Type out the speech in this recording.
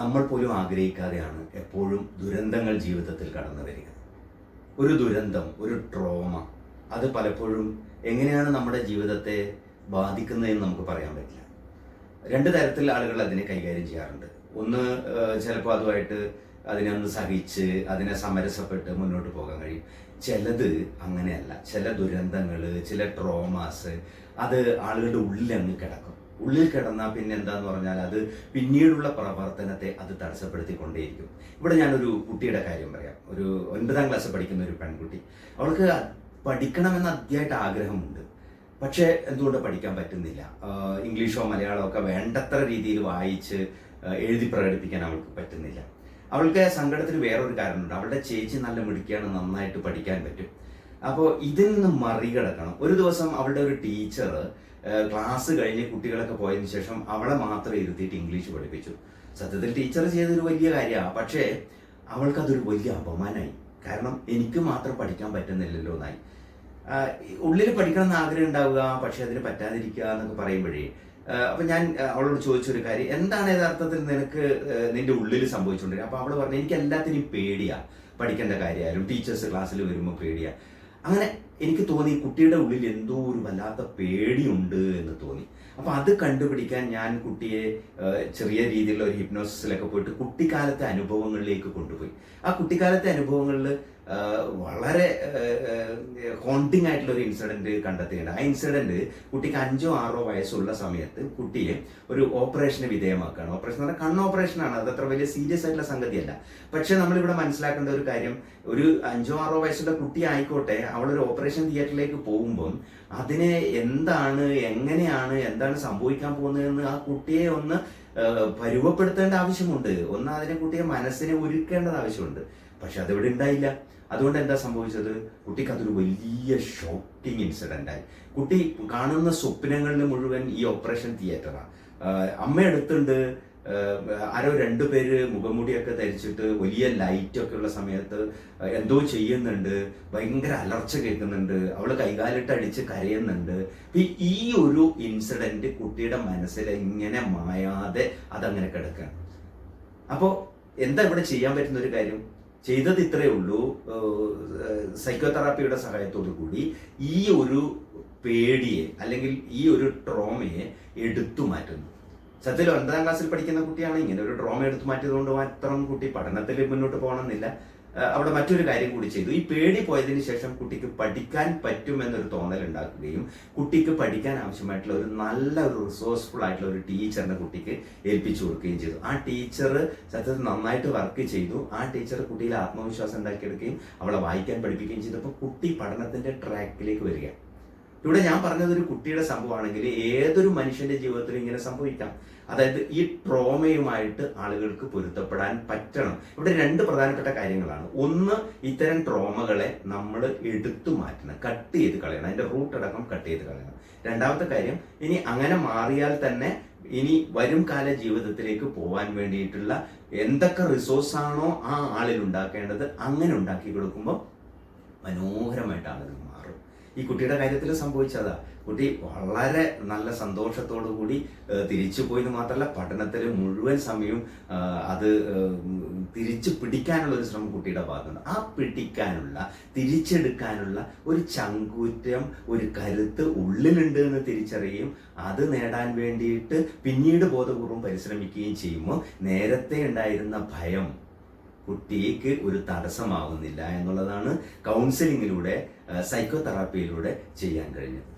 നമ്മൾ പോലും ആഗ്രഹിക്കാതെയാണ് എപ്പോഴും ദുരന്തങ്ങൾ ജീവിതത്തിൽ കടന്നു വരിക. ഒരു ദുരന്തം ഒരു ട്രോമ അത് പലപ്പോഴും എങ്ങനെയാണ് നമ്മുടെ ജീവിതത്തെ ബാധിക്കുന്നതെന്ന് നമുക്ക് പറയാൻ പറ്റില്ല. രണ്ട് തരത്തിൽ ആളുകൾ അതിനെ കൈകാര്യം ചെയ്യാറുണ്ട്. ഒന്ന് ചിലപ്പോൾ അതുമായിട്ട് അതിനെ ഒന്ന് സഹിച്ച് അതിനെ സമരസപ്പെട്ട് മുന്നോട്ട് പോകാൻ കഴിയും. ചിലത് അങ്ങനെയല്ല. ചില ദുരന്തങ്ങൾ ചില ട്രോമാസ് അത് ആളുകളുടെ ഉള്ളിൽ അങ്ങ് കിടക്കും. ഉള്ളിൽ കിടന്നാൽ പിന്നെ എന്താന്ന് പറഞ്ഞാൽ അത് പിന്നീടുള്ള പ്രവർത്തനത്തെ അത് തടസ്സപ്പെടുത്തിക്കൊണ്ടേയിരിക്കും. ഇവിടെ ഞാനൊരു കുട്ടിയുടെ കാര്യം പറയാം. ഒരു ഒൻപതാം ക്ലാസ് പഠിക്കുന്ന ഒരു പെൺകുട്ടി. അവൾക്ക് പഠിക്കണമെന്ന് അതിയായിട്ട് ആഗ്രഹമുണ്ട്. പക്ഷേ എന്തുകൊണ്ട് പഠിക്കാൻ പറ്റുന്നില്ല? ഇംഗ്ലീഷോ മലയാളമോ ഒക്കെ വേണ്ടത്ര രീതിയിൽ വായിച്ച് എഴുതി പ്രകടിപ്പിക്കാൻ അവൾക്ക് പറ്റുന്നില്ല. അവൾക്ക് സങ്കടത്തിന് വേറൊരു കാരണമുണ്ട്. അവളുടെ ചേച്ചി നല്ല മിടുക്കിയാണ് നന്നായിട്ട് പഠിക്കാൻ പറ്റും. അപ്പോൾ ഇതിൽ നിന്ന് മറികടക്കണം. ഒരു ദിവസം അവളുടെ ഒരു ടീച്ചർ ക്ലാസ് കഴിഞ്ഞ് കുട്ടികളൊക്കെ പോയതിനു ശേഷം അവളെ മാത്രം ഇരുത്തിയിട്ട് ഇംഗ്ലീഷ് പഠിപ്പിച്ചു. സത്യത്തിൽ ടീച്ചർ ചെയ്തൊരു വലിയ കാര്യമാണ് പക്ഷേ അവൾക്കതൊരു വലിയ അപമാനമായി കാരണം എനിക്ക് മാത്രം പഠിക്കാൻ പറ്റുന്നില്ലല്ലോ എന്നായി. ഉള്ളിൽ പഠിക്കണം എന്ന് ആഗ്രഹം ഉണ്ടാവുക പക്ഷെ അതിന് പറ്റാതിരിക്കുക എന്നൊക്കെ പറയുമ്പോഴേ അപ്പൊ ഞാൻ അവളോട് ചോദിച്ചൊരു കാര്യം. എന്താണ് യഥാർത്ഥത്തിൽ നിനക്ക് നിന്റെ ഉള്ളിൽ സംഭവിച്ചുകൊണ്ടിരിക്കുക അപ്പൊ അവൾ പറഞ്ഞു എനിക്ക് എല്ലാത്തിനും പേടിയാ പഠിക്കേണ്ട കാര്യമായാലും ടീച്ചേഴ്സ് ക്ലാസ്സിൽ വരുമ്പോൾ പേടിയാ. അങ്ങനെ എനിക്ക് തോന്നി കുട്ടിയുടെ ഉള്ളിൽ എന്തോ ഒരു വല്ലാത്ത പേടിയുണ്ട് എന്ന് തോന്നി. അപ്പൊ അത് കണ്ടുപിടിക്കാൻ ഞാൻ കുട്ടിയെ ചെറിയ രീതിയിലുള്ള ഒരു ഹിപ്നോസിസിലൊക്കെ പോയിട്ട് കുട്ടിക്കാലത്തെ അനുഭവങ്ങളിലേക്ക് കൊണ്ടുപോയി. ആ കുട്ടിക്കാലത്തെ അനുഭവങ്ങളിൽ വളരെ ഹോണ്ടിങ് ആയിട്ടുള്ള ഒരു ഇൻസിഡന്റ് കണ്ടെത്തിയിട്ടുണ്ട് ആ ഇൻസിഡന്റ് കുട്ടിക്ക് അഞ്ചോ ആറോ വയസ്സുള്ള സമയത്ത് കുട്ടിയെ ഒരു ഓപ്പറേഷന് വിധേയമാക്കുകയാണ്. ഓപ്പറേഷൻ എന്ന് പറഞ്ഞാൽ കണ്ണ് ഓപ്പറേഷനാണ് അത് അത്ര വലിയ സീരിയസ് ആയിട്ടുള്ള സംഗതിയല്ല. പക്ഷെ നമ്മളിവിടെ മനസ്സിലാക്കേണ്ട ഒരു കാര്യം ഒരു അഞ്ചോ ആറോ വയസ്സുള്ള കുട്ടി ആയിക്കോട്ടെ അവളൊരു ഓപ്പറേഷൻ തിയേറ്ററിലേക്ക് പോകുമ്പം അതിനെ എന്താണ് എങ്ങനെയാണ് എന്താണ് സംഭവിക്കാൻ പോകുന്നതെന്ന് ആ കുട്ടിയെ ഒന്ന് പരുവപ്പെടുത്തേണ്ട ആവശ്യമുണ്ട്. ഒന്ന് അതിനെ കുട്ടിയെ മനസ്സിനെ ഒരുക്കേണ്ടത് ആവശ്യമുണ്ട്. പക്ഷെ അതിവിടെ ഉണ്ടായില്ല. അതുകൊണ്ട് എന്താ സംഭവിച്ചത്? കുട്ടിക്ക് അതൊരു വലിയ ഷോക്കിംഗ് ഇൻസിഡന്റ് ആയി. കുട്ടി കാണുന്ന സ്വപ്നങ്ങളിൽ മുഴുവൻ ഈ ഓപ്പറേഷൻ തിയേറ്ററാണ് അമ്മ അടുത്തുണ്ട് ആരോ രണ്ടു പേര് മുഖംമുടിയൊക്കെ ധരിച്ചിട്ട് വലിയ ലൈറ്റൊക്കെ ഉള്ള സമയത്ത് എന്തോ ചെയ്യുന്നുണ്ട്. ഭയങ്കര അലർച്ച കേൾക്കുന്നുണ്ട്. അവൾ കൈകാലിട്ട് അടിച്ച് കരയുന്നുണ്ട്. ഈ ഒരു ഇൻസിഡന്റ് കുട്ടിയുടെ മനസ്സിൽ ഇങ്ങനെ മായാതെ അതങ്ങനെ കിടക്കുകയാണ് അപ്പോ എന്താ ഇവിടെ ചെയ്യാൻ പറ്റുന്ന ഒരു കാര്യം? ചെയ്തത് ഇത്രയേ ഉള്ളൂ. സൈക്കോതെറാപ്പിയുടെ സഹായത്തോടു കൂടി ഈ ഒരു പേടിയെ അല്ലെങ്കിൽ ഈ ഒരു ട്രോമയെ എടുത്തു മാറ്റുന്നു. സത്യത്തിൽ ഒൻപതാം ക്ലാസ്സിൽ പഠിക്കുന്ന കുട്ടിയാണ് ഇങ്ങനെ ഒരു ഡ്രോമ എടുത്തു മാറ്റിയതുകൊണ്ട് മാത്രം കുട്ടി പഠനത്തിൽ മുന്നോട്ട് പോകണമെന്നില്ല. അവിടെ മറ്റൊരു കാര്യം കൂടി ചെയ്തു. ഈ പേടി പോയതിന് ശേഷം കുട്ടിക്ക് പഠിക്കാൻ പറ്റുമെന്നൊരു തോന്നൽ ഉണ്ടാക്കുകയും കുട്ടിക്ക് പഠിക്കാൻ ആവശ്യമായിട്ടുള്ള ഒരു നല്ല ഒരു റിസോഴ്സ്ഫുൾ ആയിട്ടുള്ള ഒരു ടീച്ചറിനെ കുട്ടിക്ക് ഏൽപ്പിച്ചു കൊടുക്കുകയും ചെയ്തു. ആ ടീച്ചർ സത്യത്തിൽ നന്നായിട്ട് വർക്ക് ചെയ്തു. ആ ടീച്ചർ കുട്ടിയിൽ ആത്മവിശ്വാസം ഉണ്ടാക്കിയെടുക്കുകയും അവളെ വായിക്കാൻ പഠിപ്പിക്കുകയും ചെയ്തപ്പോൾ കുട്ടി പഠനത്തിന്റെ ട്രാക്കിലേക്ക് വരിക ഇവിടെ ഞാൻ പറഞ്ഞത് ഒരു കുട്ടിയുടെ സംഭവമാണെങ്കിൽ ഏതൊരു മനുഷ്യന്റെ ജീവിതത്തിൽ ഇങ്ങനെ സംഭവിക്കാം. അതായത് ഈ ട്രോമയുമായിട്ട് ആളുകൾക്ക് പൊരുത്തപ്പെടാൻ പറ്റണം. ഇവിടെ രണ്ട് പ്രധാനപ്പെട്ട കാര്യങ്ങളാണ്. ഒന്ന് ഇത്തരം ട്രോമകളെ നമ്മൾ എടുത്തു മാറ്റണം കട്ട് ചെയ്ത് കളയണം. അതിന്റെ റൂട്ട് അടക്കം കട്ട് ചെയ്ത് കളയണം. രണ്ടാമത്തെ കാര്യം ഇനി അങ്ങനെ മാറിയാൽ തന്നെ ഇനി വരും കാല ജീവിതത്തിലേക്ക് പോകാൻ വേണ്ടിയിട്ടുള്ള എന്തൊക്കെ റിസോഴ്സ് ആണോ ആ ആളിൽ ഉണ്ടാക്കേണ്ടത് അങ്ങനെ ഉണ്ടാക്കി കൊടുക്കുമ്പോൾ മനോഹരമായിട്ട് ആളുകൾ മാറും. ഈ കുട്ടിയുടെ കാര്യത്തിൽ സംഭവിച്ചതാ. കുട്ടി വളരെ നല്ല സന്തോഷത്തോടു കൂടി തിരിച്ചു പോയെന്ന് മാത്രമല്ല പഠനത്തിൽ മുഴുവൻ സമയവും അത് തിരിച്ചു പിടിക്കാനുള്ള ഒരു ശ്രമം കുട്ടിയുടെ ഭാഗത്തുണ്ട്. ആ പിടിക്കാനുള്ള തിരിച്ചെടുക്കാനുള്ള ഒരു ചങ്കൂറ്റം ഒരു കരുത്ത് ഉള്ളിലുണ്ട് എന്ന് തിരിച്ചറിയുകയും അത് നേടാൻ വേണ്ടിയിട്ട് പിന്നീട് ബോധപൂർവം പരിശ്രമിക്കുകയും ചെയ്യുമ്പോൾ നേരത്തെ ഉണ്ടായിരുന്ന ഭയം കുട്ടിക്ക് ഒരു തടസ്സമാവുന്നില്ല എന്നുള്ളതാണ് കൗൺസിലിങ്ങിലൂടെ സൈക്കോതെറാപ്പിയിലൂടെ ചെയ്യാൻ കഴിഞ്ഞത്.